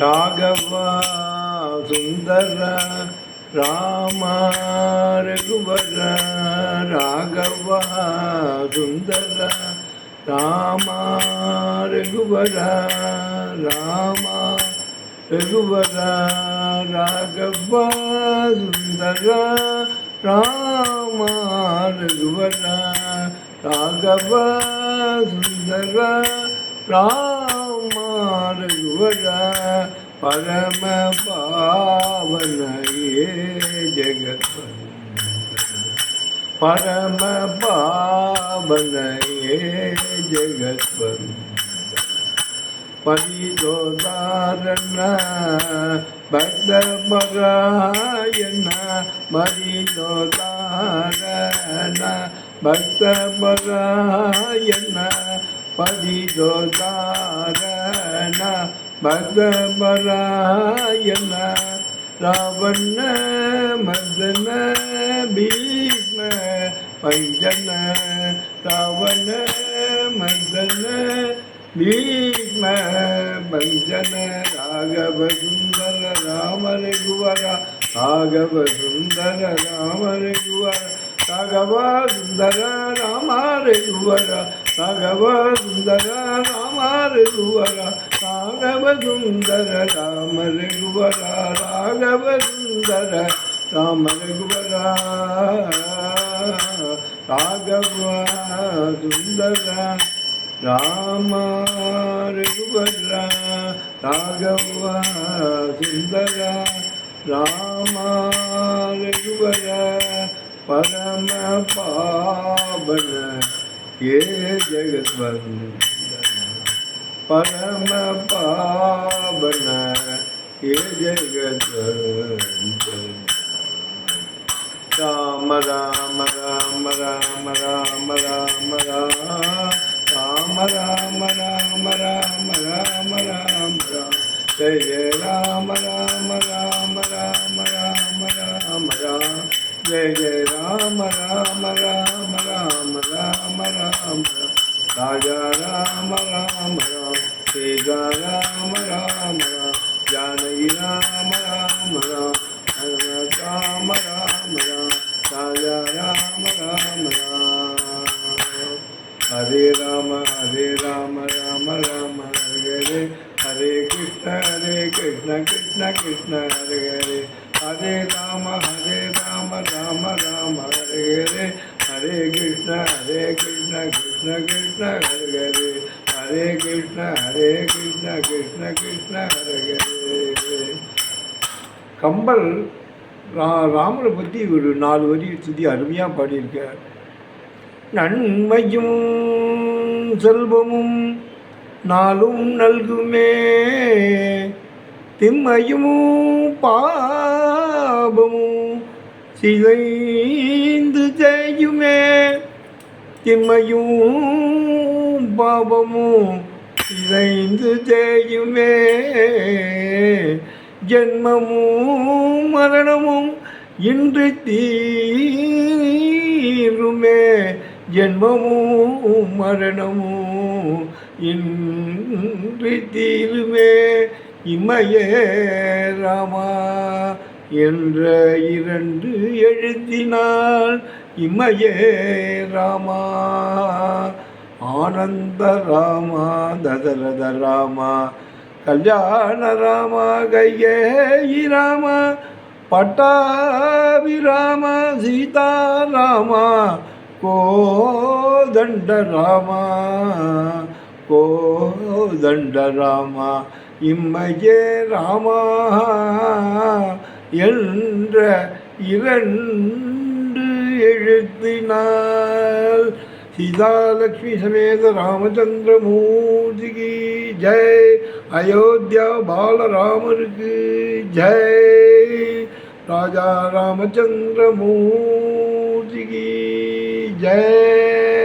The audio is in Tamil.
ராகவ சுந்தர ராம ரகுவர ராகவ சுந்தர ராம ரகுவர ராம ரகுவர ராகவ சுந்தர ராம ரகுவர ராகவ சுந்தர ராம ಗುರ ಪರಮ ಪಾವನ ಏ ಜಗತ್ ಪರಮ ಪಾವನ ಏ ಜಗತ್ ಪರಿದೋದಾರಣ ಭಕ್ತ ಪರಾಯಣ ಮರಿದೋದಾರಣ ಭಕ್ತ ಪರಾಯಣ ಪರಿದೋದಾರ பகவராயண ராவண மதன பீஷ்ம பஞ்சன ராவண மதன பீஷ்ம பஞ்சன ராகவ சுந்தர ராம ரகுவரா ராகவ சுந்தர ராம ரகுவரா ராகவ சுந்தர ராம ரகுவரா ராகவ சுந்தர ராம రఘువర రాఘవ సుందర రామ రఘువర రాఘవ సుందర రామ రఘువర రాఘవ సుందర రామ రఘువర రాఘవ సుందర రామ రఘువర పరమ పావన ये जगत परम पावन ये जगत राम राम राम राम राम राम राम राम राम राम राम राम राम जय जय राम राम राम राम राम राम राम जय जय राम राम राम राम राम राम राम राजा राम राम राम, तेजा राम राम राम, जानई राम राम राम हरत राम राम राम, राजा राम राम राम। हरे राम हरे राम राम राम, हरे हरे हरे कृष्ण हरे कृष्ण कृष्ण कृष्ण, हरे हरे। हरे राम हरे राम राम राम, हरे हरे। ஹரே கிருஷ்ண ஹரே கிருஷ்ண கிருஷ்ண கிருஷ்ண ஹரே ஹரே. கிருஷ்ண ஹரே கிருஷ்ண கிருஷ்ண கிருஷ்ண ஹரே கம்பல் ரா ராமனை பற்றி ஒரு நாலு வரி சுற்றி அருமையாக பாடியிருக்கார். நன்மையும் செல்வமும் நாளும் நல்குமே. திம்மையும் பாபமும் சிதைந்து செய்யுமே திம்மையும் பாபமும் சிதைந்து செய்யுமே ஜென்மமும் மரணமும் இன்று தீருமே. ஜென்மமும் மரணமும் இன்று தீருமே. இம்மையே ராமா என்ற இரண்டு எழுத்தினால் இமையே ராமா. ஆனந்த ராமா தசரத ராமா கல்யாண ராமா கையேயி ராமா பட்டாபி ராமா சீதாராமா கோதண்ட ராமா கோதண்ட ராமா இம்மையே ராமா. என்ற இரண்டு எழுத்தினால் சீதாலக்ஷ்மி சமேத ராமச்சந்திரமூர்த்திக்கு ஜெய். அயோத்தியா பாலராமருக்கு ஜெய். ராஜா ராமச்சந்திரமூர்த்திக்கு ஜெய்.